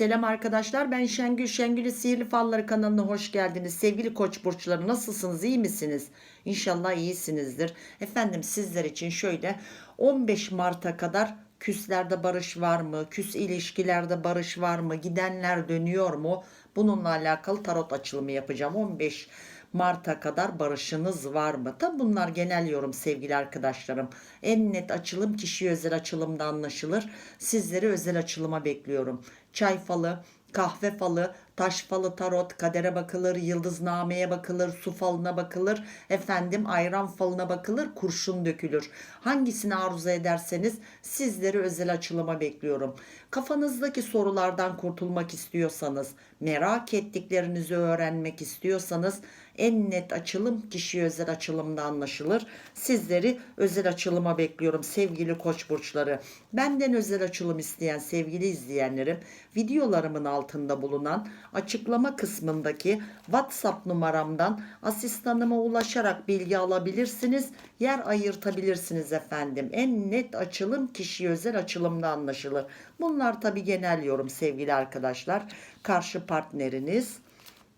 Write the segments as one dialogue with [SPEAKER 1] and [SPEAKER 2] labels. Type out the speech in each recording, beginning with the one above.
[SPEAKER 1] Selam arkadaşlar ben Şengül Şengül'ü Sihirli Falları kanalına hoş geldiniz. Sevgili koç burçları nasılsınız iyi misiniz? İnşallah iyisinizdir. Efendim sizler için şöyle 15 Mart'a kadar küslerde barış var mı? Küs ilişkilerde barış var mı? Gidenler dönüyor mu? Bununla alakalı tarot açılımı yapacağım. 15 Mart'a kadar barışınız var mı? Tabi bunlar genel yorum sevgili arkadaşlarım. En net açılım kişi özel açılımda anlaşılır. Sizleri özel açılıma bekliyorum. Çay falı, kahve falı, taş falı, tarot, kadere bakılır, yıldıznameye bakılır, su falına bakılır, efendim ayran falına bakılır, kurşun dökülür. Hangisini arzu ederseniz sizleri özel açılıma bekliyorum. Kafanızdaki sorulardan kurtulmak istiyorsanız, merak ettiklerinizi öğrenmek istiyorsanız en net açılım kişi özel açılımda anlaşılır. Sizleri özel açılıma bekliyorum sevgili koç burçları. Benden özel açılım isteyen sevgili izleyenlerim videolarımın altında bulunan açıklama kısmındaki WhatsApp numaramdan asistanıma ulaşarak bilgi alabilirsiniz. Yer ayırtabilirsiniz efendim. En net açılım kişi özel açılımda anlaşılır. Bunlar tabi genel yorum sevgili arkadaşlar. Karşı partneriniz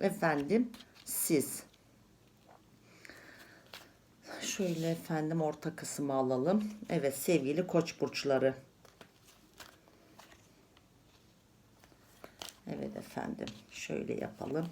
[SPEAKER 1] efendim siz. Şöyle efendim orta kısmı alalım. Evet sevgili koç burçları. Evet efendim şöyle yapalım.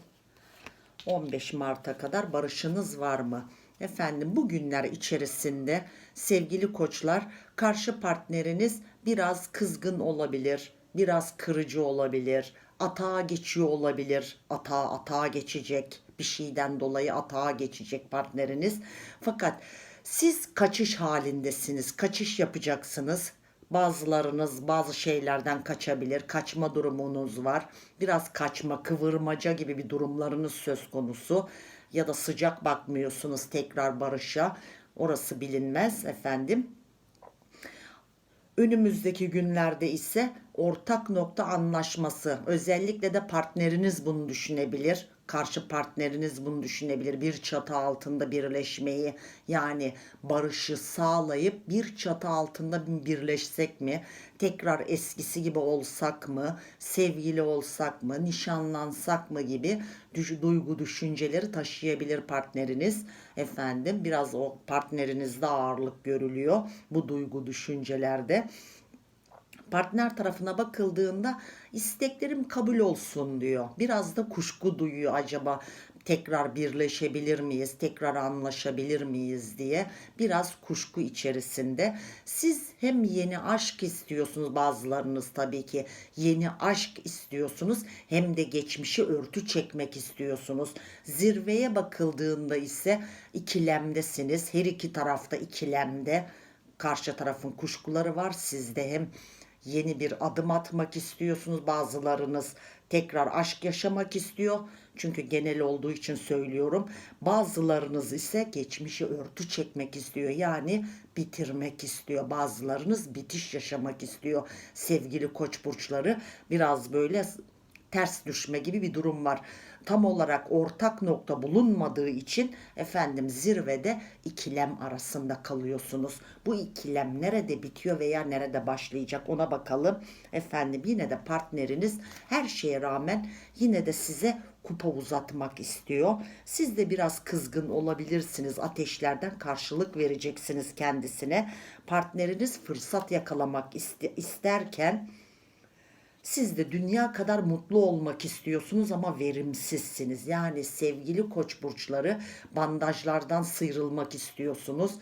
[SPEAKER 1] 15 Mart'a kadar barışınız var mı? Efendim bu günler içerisinde sevgili koçlar karşı partneriniz biraz kızgın olabilir, biraz kırıcı olabilir, atağa geçiyor olabilir, atağa atağa geçecek bir şeyden dolayı atağa geçecek partneriniz. Fakat siz kaçış halindesiniz, kaçış yapacaksınız. Bazılarınız bazı şeylerden kaçabilir. Kaçma durumunuz var. Biraz kaçma, kıvırmaca gibi bir durumlarınız söz konusu. Ya da sıcak bakmıyorsunuz tekrar barışa. Orası bilinmez efendim. Önümüzdeki günlerde ise ortak nokta anlaşması. Özellikle de partneriniz bunu düşünebilir. Karşı partneriniz bunu düşünebilir. Bir çatı altında birleşmeyi yani barışı sağlayıp bir çatı altında birleşsek mi? Tekrar eskisi gibi olsak mı? Sevgili olsak mı? Nişanlansak mı gibi düş- duygu düşünceleri taşıyabilir partneriniz. Efendim biraz o partnerinizde ağırlık görülüyor bu duygu düşüncelerde partner tarafına bakıldığında isteklerim kabul olsun diyor. Biraz da kuşku duyuyor acaba tekrar birleşebilir miyiz, tekrar anlaşabilir miyiz diye biraz kuşku içerisinde. Siz hem yeni aşk istiyorsunuz bazılarınız tabii ki yeni aşk istiyorsunuz hem de geçmişi örtü çekmek istiyorsunuz. Zirveye bakıldığında ise ikilemdesiniz. Her iki tarafta ikilemde. Karşı tarafın kuşkuları var. Sizde hem yeni bir adım atmak istiyorsunuz. Bazılarınız tekrar aşk yaşamak istiyor. Çünkü genel olduğu için söylüyorum. Bazılarınız ise geçmişi örtü çekmek istiyor. Yani bitirmek istiyor. Bazılarınız bitiş yaşamak istiyor. Sevgili koç burçları biraz böyle ters düşme gibi bir durum var. Tam olarak ortak nokta bulunmadığı için efendim zirvede ikilem arasında kalıyorsunuz. Bu ikilem nerede bitiyor veya nerede başlayacak ona bakalım. Efendim yine de partneriniz her şeye rağmen yine de size kupa uzatmak istiyor. Siz de biraz kızgın olabilirsiniz. Ateşlerden karşılık vereceksiniz kendisine. Partneriniz fırsat yakalamak iste- isterken siz de dünya kadar mutlu olmak istiyorsunuz ama verimsizsiniz. Yani sevgili koç burçları bandajlardan sıyrılmak istiyorsunuz.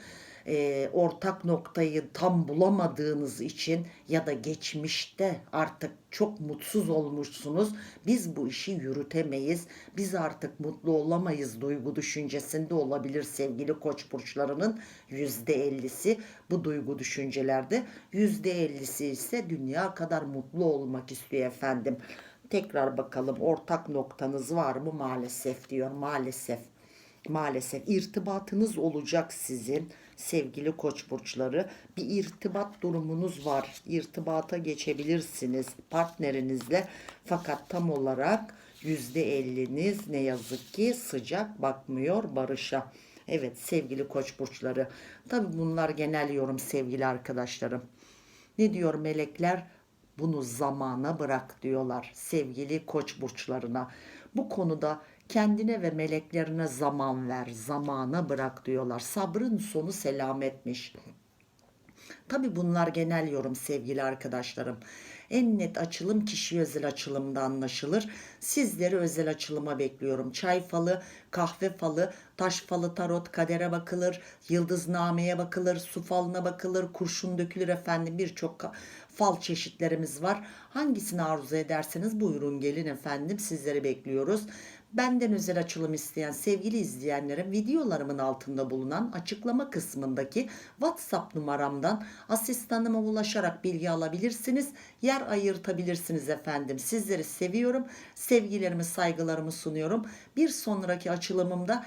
[SPEAKER 1] Ee, ortak noktayı tam bulamadığınız için ya da geçmişte artık çok mutsuz olmuşsunuz. Biz bu işi yürütemeyiz. Biz artık mutlu olamayız duygu düşüncesinde olabilir sevgili koç burçlarının %50'si bu duygu düşüncelerde. %50'si ise dünya kadar mutlu olmak istiyor efendim. Tekrar bakalım ortak noktanız var mı? Maalesef diyor. Maalesef. Maalesef irtibatınız olacak sizin sevgili koç burçları. Bir irtibat durumunuz var. İrtibata geçebilirsiniz partnerinizle. Fakat tam olarak %50'niz ne yazık ki sıcak bakmıyor barışa. Evet sevgili koç burçları. Tabi bunlar genel yorum sevgili arkadaşlarım. Ne diyor melekler? Bunu zamana bırak diyorlar sevgili koç burçlarına. Bu konuda kendine ve meleklerine zaman ver, zamana bırak diyorlar. Sabrın sonu selametmiş. Tabi bunlar genel yorum sevgili arkadaşlarım. En net açılım kişi özel açılımda anlaşılır. Sizleri özel açılıma bekliyorum. Çay falı, kahve falı, taş falı, tarot, kadere bakılır, yıldıznameye bakılır, su falına bakılır, kurşun dökülür efendim birçok fal çeşitlerimiz var. Hangisini arzu ederseniz buyurun gelin efendim sizleri bekliyoruz. Benden özel açılım isteyen sevgili izleyenlerim videolarımın altında bulunan açıklama kısmındaki WhatsApp numaramdan asistanıma ulaşarak bilgi alabilirsiniz. Yer ayırtabilirsiniz efendim. Sizleri seviyorum. Sevgilerimi, saygılarımı sunuyorum. Bir sonraki açılımımda